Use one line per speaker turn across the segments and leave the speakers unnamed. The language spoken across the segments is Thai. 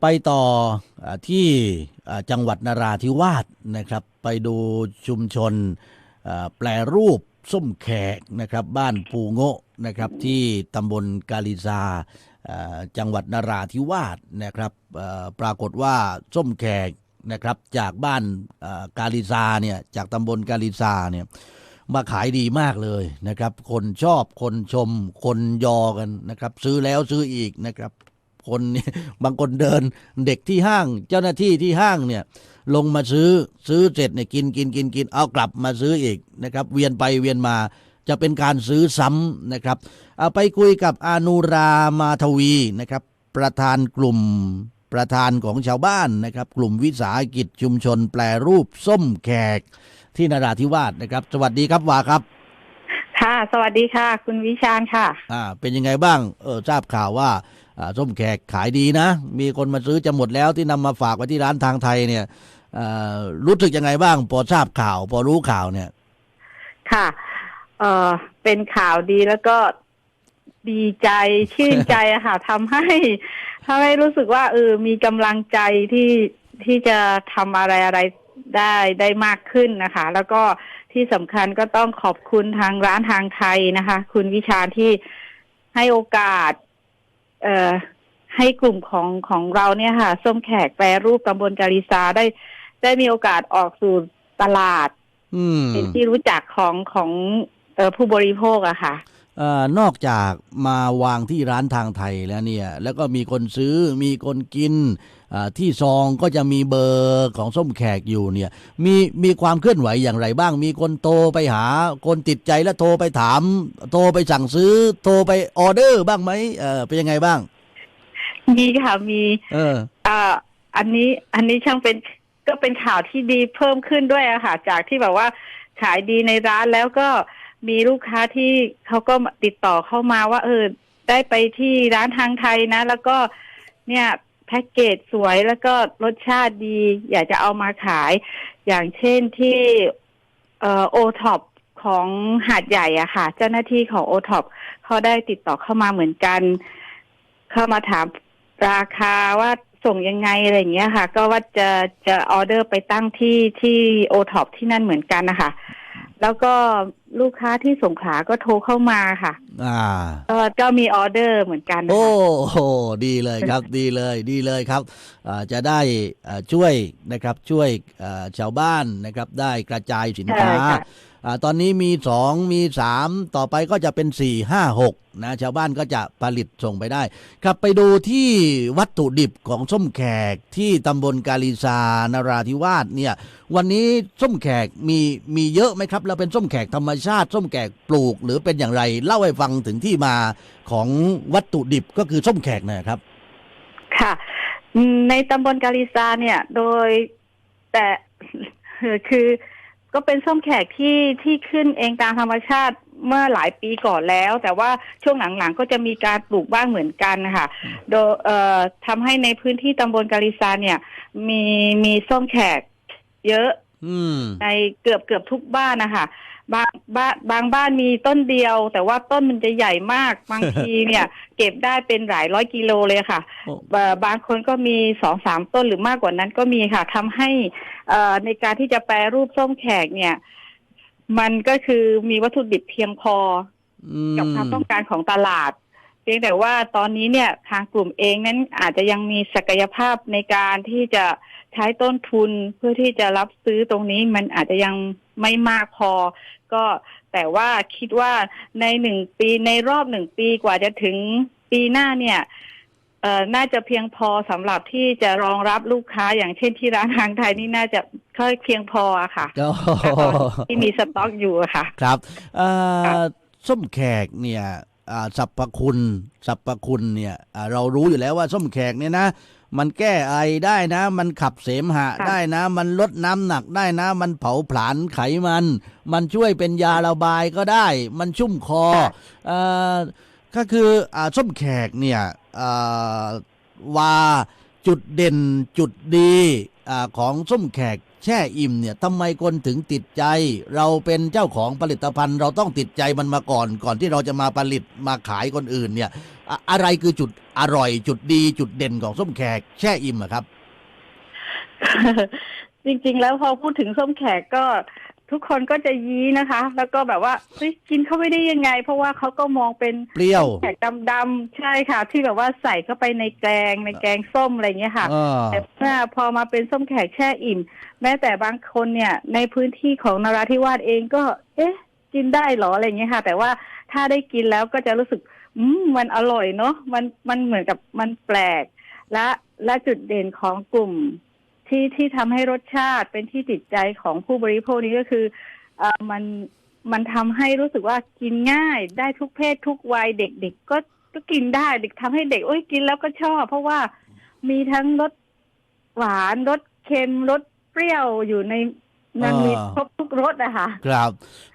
ไปต่อที่จังหวัดนราธิวาสนะครับ ไปดูชุมชนแปลรูปส้มแขกนะครับ บ้านปูโงะนะครับ ที่ตำบลกาลิซาจังหวัดนราธิวาสนะครับปรากฏว่าส้มแขกนะครับ จากบ้านกาลิซาเนี่ยจากตำบลกาลิซาเนี่ยมาขายดีมากเลยนะครับ คนชอบคนชมคนยอกันนะครับ ซื้อแล้วซื้ออีกนะครับ คนเนี่ยบางคนเดินเด็กที่ห้าง เจ้าหน้าที่ที่ห้างเนี่ยลงมาซื้อซื้อเสร็จเนี่ยกินกินกินกินเอากลับมาซื้ออีกนะครับ เวียนไปเวียนมาจะเป็นการซื้อซ้ำนะครับเอาไปคุยกับอานุรามาทวีนะครับ ประธานกลุ่มประธานของชาวบ้านนะครับ กลุ่มวิสาหกิจชุมชนแปลรูปส้มแขกที่นราธิวาสนะครับ สวัสดีครับวาครับ
ค่ะ สวัสดีค่ะ คุณวิชาญค่ะ
อ่า เป็นยังไงบ้างเออทราบข่าวว่าอ่า ส้มแขกขายดีนะ มีคนมาซื้อจะหมดแล้วที่นำมาฝากไว้ที่ร้านทางไทยเนี่ยอ่ารู้สึกยังไงบ้าง พอทราบข่าว พอรู้ข่าวเนี่ย
ค่ะ เอ่อเป็นข่าวดีแล้วก็ดีใจชื่นใจอะค่ะทำให้ทำให้รู้สึกว่าเออมีกำลังใจที่ที่จะทำอะไรอะไรได้ได้มากขึ้นนะคะ แล้วก็ที่สำคัญก็ต้องขอบคุณทางร้านทางไทยนะคะ คุณวิชาญที่ให้โอกาส เอ่อให้กลุ่มของของเราเนี่ยค่ะ ส้มแขกแปรรูปตำบลกาลิซาได้ ได้มีโอกาสออกสู่ตลาด
อืม
เป็นที่รู้จักของของเออผู้บริโภคอะค่ะ
เอ่อนอกจากมาวางที่ร้านทางไทยแล้วเนี่ย แล้วก็มีคนซื้อมีคนกินอ่า ที่ซองก็จะมีเบอร์ของส้มแขกอยู่เนี่ยมีมีความเคลื่อนไหวอย่างไรบ้าง มีคนโทรไปหาคนติดใจแล้วโทรไปถาม โทรไปสั่งซื้อ โทรไปออเดอร์บ้างไหมเออเป็นยังไงบ้าง
มีค่ะมี
เออ
อ่าอันนี้อันนี้ช่างเป็นก็เป็นข่าวที่ดีเพิ่มขึ้นด้วยอะค่ะ จากที่แบบว่าขายดีในร้านแล้วก็มีลูกค้าที่เขาก็ติดต่อเข้ามาว่า เออ ได้ไปที่ร้านทางไทยนะ แล้วก็เนี่ย แพ็กเกจสวยแล้วก็รสชาติดี อยากจะเอามาขาย อย่างเช่นที่โอท็อปของหาดใหญ่อะค่ะ เจ้าหน้าที่ของโอท็อปเขาได้ติดต่อเข้ามาเหมือนกัน เข้ามาถามราคาว่าส่งยังไงอะไรอย่างเงี้ยค่ะ ก็ว่าจะจะออเดอร์ไปตั้งที่ที่โอท็อปที่นั่นเหมือนกันนะคะแล้วก็ ลูกค้าที่สงขลาก็โทรเข้ามาค่ะ
อ่า
ก็ก็มีออเดอร์เหมือนกันนะ
โอ้
คะ
โหดีเลยครับ ดีเลยดีเลยครับอ่าจะได้อ่าช่วยนะครับช่วยอ่าชาวบ้านนะครับได้กระจายสินค้า
ใช่ค่ะ
อ่าตอนนี้มีสองมีสามต่อไปก็จะเป็นสี่ห้าหกนะชาวบ้านก็จะผลิตส่งไปได้ครับไปดูที่วัตถุดิบของส้มแขกที่ตำบลกาลิซานราธิวาสเนี่ยวันนี้ส้มแขกมีมีเยอะไหมครับ แล้วเป็นส้มแขกธรรมชาติส้มแขกปลูก หรือเป็นอย่างไร เล่าให้ฟังถึงที่มาของวัตถุดิบก็คือส้มแขกหนะครับ
ค่ะอืมในตำบลกาลิซาเนี่ย โดยแต่คือก็เป็นส้มแขกที่ที่ขึ้นเองตามธรรมชาติเมื่อหลายปีก่อนแล้ว แต่ว่าช่วงหลังๆก็จะมีการปลูกบ้างเหมือนกันนะคะโดยเอ่อทำให้ในพื้นที่ตำบลกาลิซาเนี่ย มีมีส้มแขกเยอะ
อืม
ในเกือบเกือบทุกบ้านนะคะ บางบ้านบางบ้านมีต้นเดียว แต่ว่าต้นมันจะใหญ่มากบางทีเนี่ย เก็บได้เป็นหลายร้อยกิโลเลยค่ะ
โอ้
เอ่อบางคนก็มีสองสามต้นหรือมากกว่านั้นก็มีค่ะทำให้เอ่อในการที่จะแปรรูปส้มแขกเนี่ย มันก็คือมีวัตถุดิบเพียงพอ
อืม
กับความต้องการของตลาดเพียงแต่ว่าตอนนี้เนี่ยทางกลุ่มเองนั้นอาจจะยังมีศักยภาพในการที่จะใช้ต้นทุนเพื่อที่จะรับซื้อตรงนี้มันอาจจะยังไม่มากพอ ก็แต่ว่าคิดว่าในหนึ่งปีในรอบหนึ่งปีกว่าจะถึงปีหน้าเนี่ยเอ่อน่าจะเพียงพอสำหรับที่จะรองรับลูกค้าอย่างเช่นที่ร้านทางไทยนี่น่าจะค่อยเพียงพออะค่ะ
ก็
ที่มีสต็อกอยู่อะค่ะ
ครับเอ่อ
ค่ะ
ส้มแขกเนี่ยอ่าสรรพคุณสรรพคุณเนี่ยอ่าเรารู้อยู่แล้วว่าส้มแขกเนี่ยนะ มันแก้ไอได้นะ มันขับเสมหะ
ค่ะ
ได้นะ มันลดน้ำหนักได้นะ มันเผาผลาญไขมัน มันช่วยเป็นยาระบายก็ได้ มันชุ่มคอ
ค่ะ
เอ่อก็คืออ่าส้มแขกเนี่ยอ่าว่าจุดเด่นจุดดีอาของส้มแขกแช่อิ่มเนี่ยทำไมคนถึงติดใจ เราเป็นเจ้าของผลิตภัณฑ์ เราต้องติดใจมันมาก่อน ก่อนที่เราจะมาผลิตมาขายคนอื่นเนี่ย อะอะไรคือจุด อร่อยจุดดีจุดเด่นของส้มแขกแช่อิ่มอะครับ
จริงๆ แล้วพอพูดถึงส้มแขกก็ทุกคนก็จะยี้นะคะ แล้วก็แบบว่าเฮ้ยกินเข้าไปได้ยังไง เพราะว่าเขาก็มองเป็น
เปรี้ยว
แขกดำๆใช่ค่ะ ที่แบบว่าใส่เข้าไปในแกงในแกงส้มอะไรเงี้ยค่ะ
เออ
แต่เมื่อพอมาเป็นส้มแขกแช่อิ่ม แม้แต่บางคนเนี่ย ในพื้นที่ของนราธิวาสเองก็ เอ๊ะ กินได้เหรออะไรเงี้ยค่ะ แต่ว่าถ้าได้กินแล้วก็จะรู้สึก อืมมันอร่อยเนาะมันมันเหมือนกับมันแปลก และและจุดเด่นของกลุ่มที่ที่ทำให้รสชาติเป็นที่ติดใจของผู้บริโภคนี้ก็คือเออมันมันทำให้รู้สึกว่ากินง่ายได้ทุกเพศทุกวัยเด็กๆก็ก็กินได้เด็กทำให้เด็กโอ้ยกินแล้วก็ชอบ เพราะว่ามีทั้งรสหวานรสเค็มรสเปรี้ยวอยู่ในมันมี
อ่า
ครบทุกรสอะค่ะ
ครับ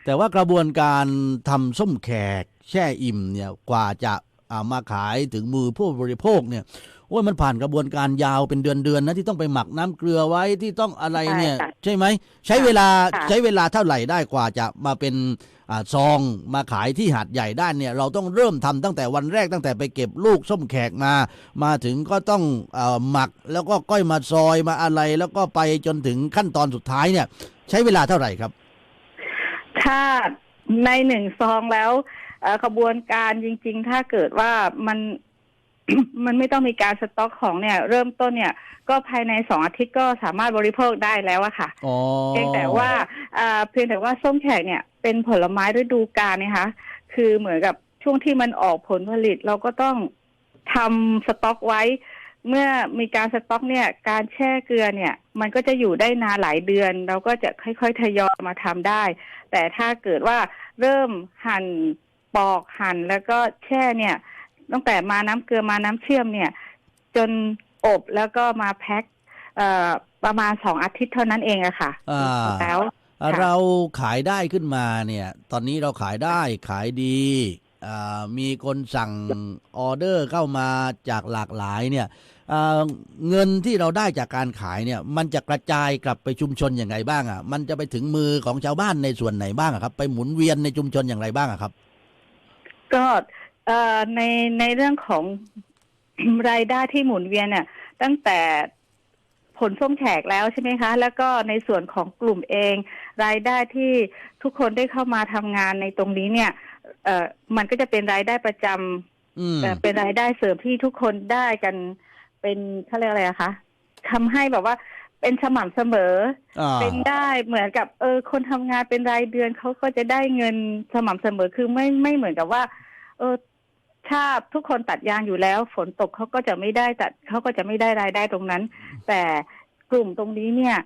แต่ว่ากระบวนการทำส้มแขก แช่อิ่มเนี่ยกว่าจะเอามาขายถึงมือผู้บริโภคเนี่ยโอ้ยมันผ่านกระบวนการยาวเป็นเดือนๆนะที่ต้องไปหมักน้ำเกลือไว้ที่ต้องอะไรเนี่ย
ใช่ค่ะ
ใช่ไหมใช้เวลา
ค่ะ
ใช้เวลาเท่าไหร่ได้กว่าจะมาเป็นอ่าซองมาขายที่หาดใหญ่ได้เนี่ย เราต้องเริ่มทำตั้งแต่วันแรกตั้งแต่ไปเก็บลูกส้มแขกมา มาถึงก็ต้องเออหมักแล้วก็ก้อยมาซอยมาอะไร แล้วก็ไปจนถึงขั้นตอนสุดท้ายเนี่ย ใช้เวลาเท่าไหร่ครับ
ถ้าในหนึ่งซองแล้วเอ่อ ขบวนการจริง ๆ ถ้าเกิดว่ามันมันไม่ต้องมีการสต็อกของเนี่ย เริ่มต้นเนี่ย ก็ภายในสองอาทิตย์ก็สามารถบริโภคได้แล้วอะค่ะ
อ๋อ
เพียงแต่ว่าอ่าเพียงแต่ว่าส้มแขกเนี่ย เป็นผลไม้ฤดูกาลนะคะคือเหมือนกับช่วงที่มันออกผลผลิตเราก็ต้องทำสต็อกไว้ เมื่อมีการสต็อกเนี่ย การแช่เกลือเนี่ย มันก็จะอยู่ได้นานหลายเดือน เราก็จะค่อยๆทยอยมาทำได้ แต่ถ้าเกิดว่าเริ่มหั่น ปอกหั่นแล้วก็แช่เนี่ย ตั้งแต่มาน้ำเกลือมาน้ำเชื่อมเนี่ย จนอบแล้วก็มาแพ็คเอ่อประมาณสองอาทิตย์เท่านั้นเองอะค่ะ
อ่า
แล้วค่ะ
เราขายได้ขึ้นมาเนี่ย ตอนนี้เราขายได้ขายดีอ่ามีคนสั่งออเดอร์เข้ามาจากหลากหลายเนี่ยอ่าเงินที่เราได้จากการขายเนี่ย มันจะกระจายกลับไปชุมชนอย่างไรบ้างอะ มันจะไปถึงมือของชาวบ้านในส่วนไหนบ้างอะครับ ไปหมุนเวียนในชุมชนอย่างไรบ้างอะครับ
ก็เอ่อในในเรื่องของรายได้ที่หมุนเวียนเนี่ย ตั้งแต่ผลส้มแขกแล้วใช่ไหมคะ แล้วก็ในส่วนของกลุ่มเอง รายได้ที่ทุกคนได้เข้ามาทำงานในตรงนี้เนี่ยเอ่อมันก็จะเป็นรายได้ประจำ
อืม
เอ่อเป็นรายได้เสริมที่ทุกคนได้กันเป็นเขาเรียกอะไรอะคะทำให้แบบว่า เป็นสม่ำเสมอ
อ่า
เป็นได้เหมือนกับเออคนทำงานเป็นรายเดือนเขาก็จะได้เงินสม่ำเสมอคือไม่ไม่เหมือนกับว่า เออถ้าทุกคนตัดยางอยู่แล้ว ฝนตกเขาก็จะไม่ได้ตัดเขาก็จะไม่ได้รายได้ตรงนั้น แต่กลุ่มตรงนี้เนี่ย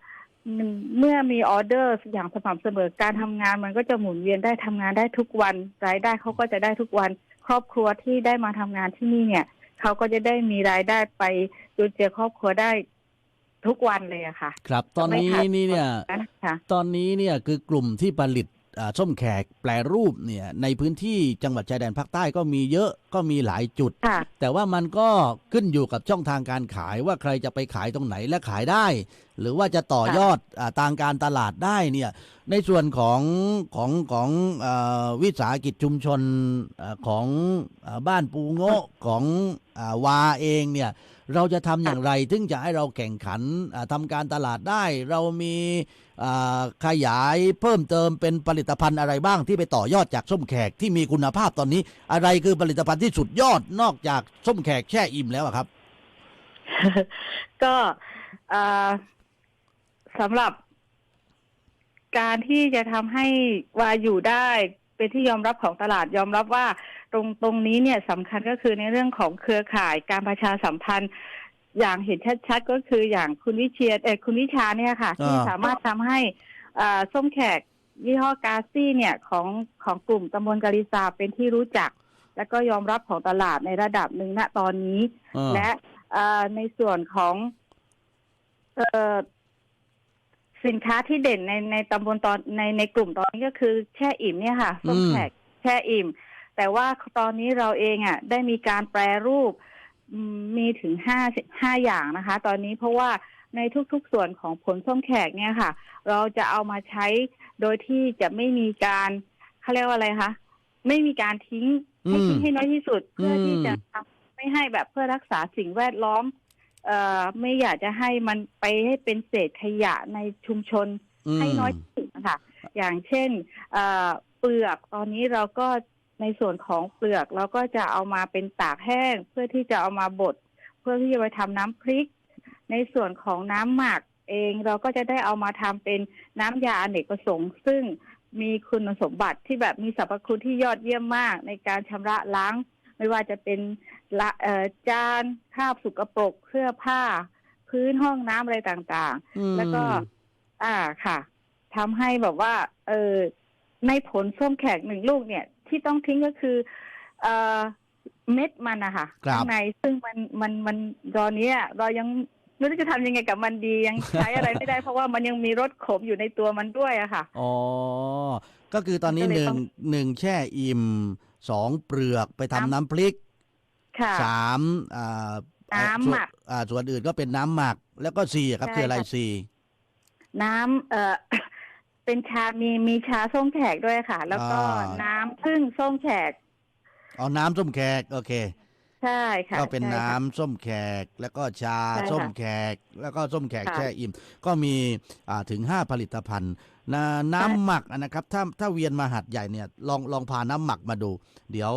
มันเมื่อมีออเดอร์อย่างสม่ำเสมอการทำงานมันก็จะหมุนเวียนได้ทำงานได้ทุกวัน รายได้เขาก็จะได้ทุกวัน ครอบครัวที่ได้มาทำงานที่นี่เนี่ยเขาก็จะได้มีรายได้ไปจุนเจือครอบครัวได้ ทุกวันเลยอะค่ะ
ครับ ตอนนี้
ไม่ขาด
นี่เนี่ย
นั้นค่ะ
ตอนนี้เนี่ยคือกลุ่มที่ผลิตอ่าส้มแขกแปลรูปเนี่ย ในพื้นที่จังหวัดชายแดนภาคใต้ก็มีเยอะก็มีหลายจุด
ค่ะ
แต่ว่ามันก็ขึ้นอยู่กับช่องทางการขายว่าใครจะไปขายตรงไหนและขายได้ หรือว่าจะต่อยอดอาทางการตลาดได้เนี่ย ในส่วนของของของเออวิสาหกิจชุมชนเออของเออบ้านปูโงะของอาวาเองเนี่ย เราจะทำอย่างไรถึงจะให้เราแข่งขันอ่าทำการตลาดได้ เรามีอ่าขยายเพิ่มเติมเป็นผลิตภัณฑ์อะไรบ้างที่ไปต่อยอดจากส้มแขกที่มีคุณภาพตอนนี้ อะไรคือผลิตภัณฑ์ที่สุดยอดนอกจากส้มแขกแช่อิ่มแล้วอะครับ
ก็เอ่อสำหรับการที่จะทำให้วาอยู่ได้เป็นที่ยอมรับของตลาดยอมรับว่า ตรงตรงนี้เนี่ยสำคัญก็คือในเรื่องของเครือข่ายการประชาสัมพันธ์ อย่างเห็นชัดๆก็คืออย่างคุณวิเชียรเออคุณวิชาเนี่ยค่ะ ที่
อ่า
สามารถทำให้อ่าส้มแขกยี่ห้อกาซี่เนี่ยของของกลุ่มตำบลกาลิซาเป็นที่รู้จัก และก็ยอมรับของตลาดในระดับหนึ่งณตอนนี้
อ่า
และเอ่อในส่วนของเอ่อสินค้าที่เด่นในในตำบลตอนในในกลุ่มตอนนี้ก็คือแช่อิ่มเนี่ยค่ะส้ม
อืม
แขกแช่อิ่ม แต่ว่าตอนนี้เราเองอะได้มีการแปรรูปอืมมีถึงห้าห้าอย่างนะคะ ตอนนี้เพราะว่าในทุกๆส่วนของผลส้มแขกเนี่ยค่ะ เราจะเอามาใช้โดยที่จะไม่มีการเขาเรียกว่าอะไรคะไม่มีการทิ้งให้ทิ้งให้น้อยที่สุด เพื่อที่จะทำไม่ให้แบบเพื่อรักษาสิ่งแวดล้อม เอ่อไม่อยากจะให้มันไปให้เป็นเศษขยะในชุมชน
ม
ให้น้อยที่สุดนะคะอย่างเช่น เอ่อเปลือกตอนนี้เราก็ ในส่วนของเปลือกเราก็จะเอามาเป็นตากแห้ง เพื่อที่จะเอามาบดเพื่อที่จะไปทำน้ำพริก ในส่วนของน้ำหมักเองเราก็จะได้เอามาทำเป็นน้ำยาอเนกประสงค์ ซึ่งมีคุณสมบัติที่แบบมีสรรพคุณที่ยอดเยี่ยมมาก ในการชำระล้าง ไม่ว่าจะเป็นละจานคราบสุกปรกเสื้อผ้า พื้นห้องน้ำอะไรต่างๆ แล้วก็ อ่าค่ะทำให้แบบว่า เออในผลส้มแขกหนึ่งลูกเนี่ย ที่ต้องทิ้งก็คือ เอ่อเม็ดมันนะคะ
ครับ
ข้างในซึ่งมันมันมันตอนนี้เรายังไม่รู้จะทำยังไงกับมันดียังใช้อะไรไม่ได้ เพราะว่ามันยังมีรสขมอยู่ในตัวมันด้วยอะค่ะ
อ๋อ ก็คือตอนนี้
ก็
ห
เลย
นึ่
ต้
ง
อง
หนึ่งแช่อิ่มสองเปลือกไปทำ
น้ำ
น้ำพริก
ค่ะ
สามอ่า
น้ำหมัก
ส่วนอ่าส่วนอื่นก็เป็นน้ำหมัก แล้วก็สี่อะครับ
ใช่
คืออะไร
ค่ะ
สี่
น้ำเอ่อ เป็นชา มีมีชาส้มแขกด้วยค่ะ แล้วก็น้ำพึ่งส้มแขก
อ๋อน้ำส้มแขกโอเค
ใช่ค่ะ
ก็เป็น
ใช่
น้ำ
ค่ะ
ส้มแขก แล้วก็ชา
ใช่ค่ะ
ส้มแขก แล้วก็ส้มแขก
ค่ะ
แช่อิ่ม ก็มีอ่าถึงห้าผลิตภัณฑ์นะน้ำหมักอะนะครับ ถ้าถ้าเวียนมาหัดใหญ่เนี่ยลองลองพาน้ำหมักมาดู เดี๋ยว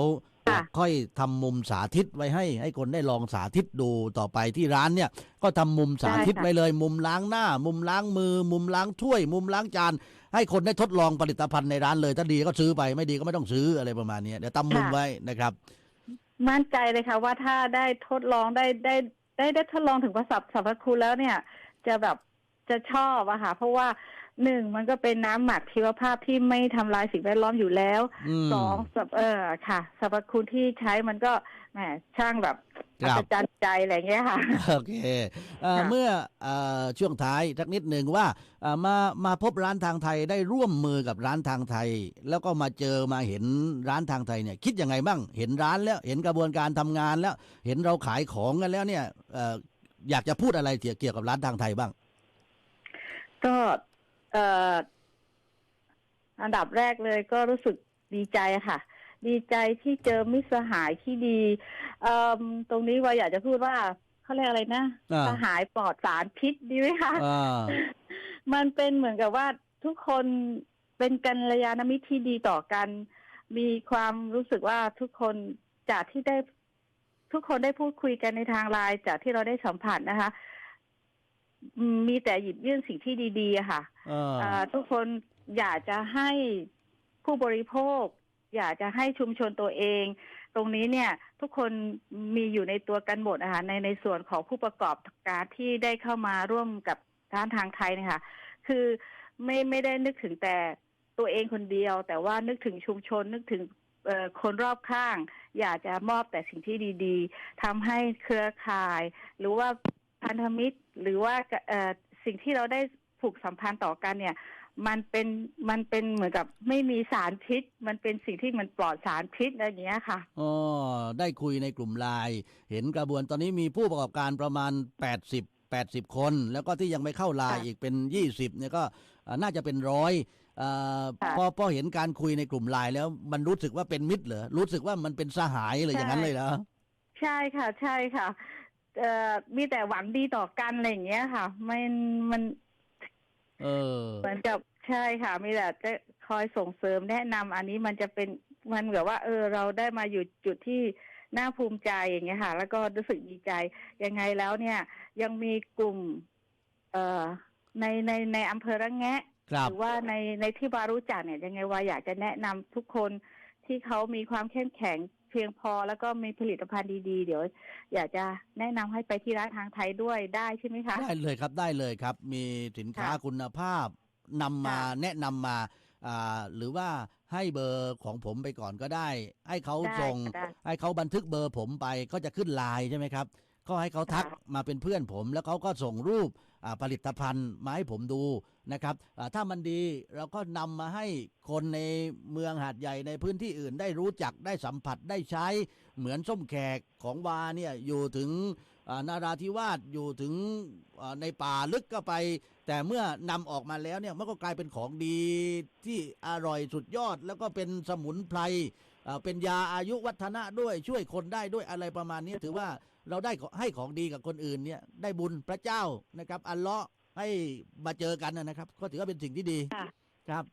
ค่ะ
ค่อยทำมุมสาธิตไว้ให้ ให้คนได้ลองสาธิตดูต่อไปที่ร้านเนี่ย ก็ทำมุมสาธิตไว้เลย มุมล้างหน้า มุมล้างมือ มุมล้างถ้วย มุมล้างจาน ให้คนได้ทดลองผลิตภัณฑ์ในร้านเลยถ้าดีก็ซื้อไปไม่ดีก็ไม่ต้องซื้ออะไรประมาณเนี้ยเดี๋ยวทำมุมไว้นะครับ
มั่นใจเลยค่ะว่าถ้าได้ทดลองได้ได้ได้ได้ทดลองถึงประสบสรรพคุณแล้วเนี่ย จะแบบจะชอบอะค่ะเพราะว่าหนึ่งมันก็เป็นน้ำหมักชีวภาพที่ไม่ทำลายสิ่งแวดล้อมอยู่แล้ว
อืม
สองสับเออค่ะสรรพคุณที่ใช้มันก็แหมช่างแบบ
ครั
อั
บ
ศจรรย์ ใจอะไรเงี้ยค่ะ
โอเคเอ่อ
ค่ะ
เมื่อเอ่อช่วงท้ายสักนิดหนึ่งว่าเอ่อมามาพบร้านทางไทยได้ร่วมมือกับร้านทางไทย แล้วก็มาเจอมาเห็นร้านทางไทยเนี่ยคิดยังไงบ้าง เห็นร้านแล้วเห็นกระบวนการทำงานแล้ว เห็นเราขายของกันแล้วเนี่ยเอ่ออยากจะพูดอะไรเกี่ยวเกี่ยวกับร้านทางไทยบ้าง
ก็เอ่ออันดับแรกเลยก็รู้สึกดีใจค่ะ ดีใจที่เจอมิตรสหายที่ดีเอ่มตรงนี้ว่าอยากจะพูดว่าเขาเรียกอะไรนะ
อ่า
สหายปลอดสารพิษดีไหมคะ
อ่า
มันเป็นเหมือนกับว่าทุกคนเป็นกัลยาณมิตรที่ดีต่อกัน มีความรู้สึกว่าทุกคนจากที่ได้ทุกคนได้พูดคุยกันในทางไลน์จากที่เราได้สัมผัสนะคะอืมมีแต่หยิบยื่นสิ่งที่ดีๆอะค่ะ
เออ
อ่าทุกคนอยากจะให้ผู้บริโภค อยากจะให้ชุมชนตัวเอง ตรงนี้เนี่ยทุกคนมีอยู่ในตัวกันหมดนะคะในในส่วนของผู้ประกอบการที่ได้เข้ามาร่วมกับร้านทางไทยนี่ยค่ะคือไม่ไม่ได้นึกถึงแต่ตัวเองคนเดียว แต่ว่านึกถึงชุมชนนึกถึงคนรอบข้าง อยากจะมอบแต่สิ่งที่ดีๆทำให้เครือข่าย หรือว่าพันธมิตรหรือว่าสิ่งที่เราได้ผูกสัมพันธ์ต่อกันเนี่ย มันเป็นมันเป็นเหมือนกับไม่มีสารพิษ มันเป็นสิ่งที่มันปลอดสารพิษอะไรอย่างเงี้ยค่ะ
อ๋อได้คุยในกลุ่มไลน์เห็นกระบวนตอนนี้มีผู้ประกอบการประมาณ 80 80 คน แล้วก็ที่ยังไม่เข้าไลน์
ค่ะ
อีกเป็น 20เนี่ยก็เอ่อน่าจะเป็นร้อยเอ่อ
ค่ะ
พอพอเห็นการคุยในกลุ่มไลน์แล้วมันรู้สึกว่าเป็นมิตรเหรอรู้สึกว่ามันเป็นสหายเลย
ใช่
อย่างนั้นเลยเหรอ
ใช่ค่ะ ใช่ค่ะเอ่อมีแต่หวังดีต่อกันอะไรอย่างเงี้ยค่ะ มันมัน
เออ
เหมือนกับใช่ค่ะมีแต่จะคอยส่งเสริมแนะนำอันนี้มันจะเป็นมันแบบว่า เออ เราได้มาอยู่จุดที่น่าภูมิใจอย่างเงี้ยค่ะ แล้วก็รู้สึกดีใจยังไงแล้วเนี่ย ยังมีกลุ่ม เอ่อในในในอำเภอระแงะ
ครับ
หรือว่าในในที่บารู้จักเนี่ยยังไงว่าอยากจะแนะนำทุกคนที่เขามีความเข้มแข็ง เพียงพอแล้วก็มีผลิตภัณฑ์ดีๆ เดี๋ยว อยากจะแนะนำให้ไปที่ร้านทางไทยด้วยได้ใช่ไหมคะ
ได้เลยครับได้เลยครับ มีสินค้า
ค่ะ
คุณภาพนำมา
ค่ะ
แนะนำมาอ่าหรือว่าให้เบอร์ของผมไปก่อนก็ได้ ให้เขา
ได้
ส่ง
ค่ะได้
ให้เขาบันทึกเบอร์ผมไปก็จะขึ้นไลน์ใช่ไหมครับ ก็ให้เขาทัก
ค่ะ
มาเป็นเพื่อนผม แล้วเขาก็ส่งรูปอ่า ผลิตภัณฑ์มาให้ผมดูนะครับถ้ามันดีเราก็นำมาให้คนในเมืองหาดใหญ่ในพื้นที่อื่น ได้รู้จักได้สัมผัสได้ใช้ เหมือนส้มแขกของวาเนี่ยอยู่ถึงนาราธิวาสอยู่ถึงในป่าลึกก็ไป แต่เมื่อนำออกมาแล้วเนี่ยมันก็กลายเป็นของดีที่อร่อยสุดยอด แล้วก็เป็นสมุนไพรเป็นยาอายุวัฒนะด้วยช่วยคนได้ด้วยอะไรประมาณนี้ถือว่า เราได้ของให้ของดีกับคนอื่นเนี่ย ได้บุญพระเจ้านะครับ อัลเลาะห์ให้มาเจอกันนะนะครับ ก็ถือว่าเป็นสิ่งที่ดี
ค่ะ
ครับ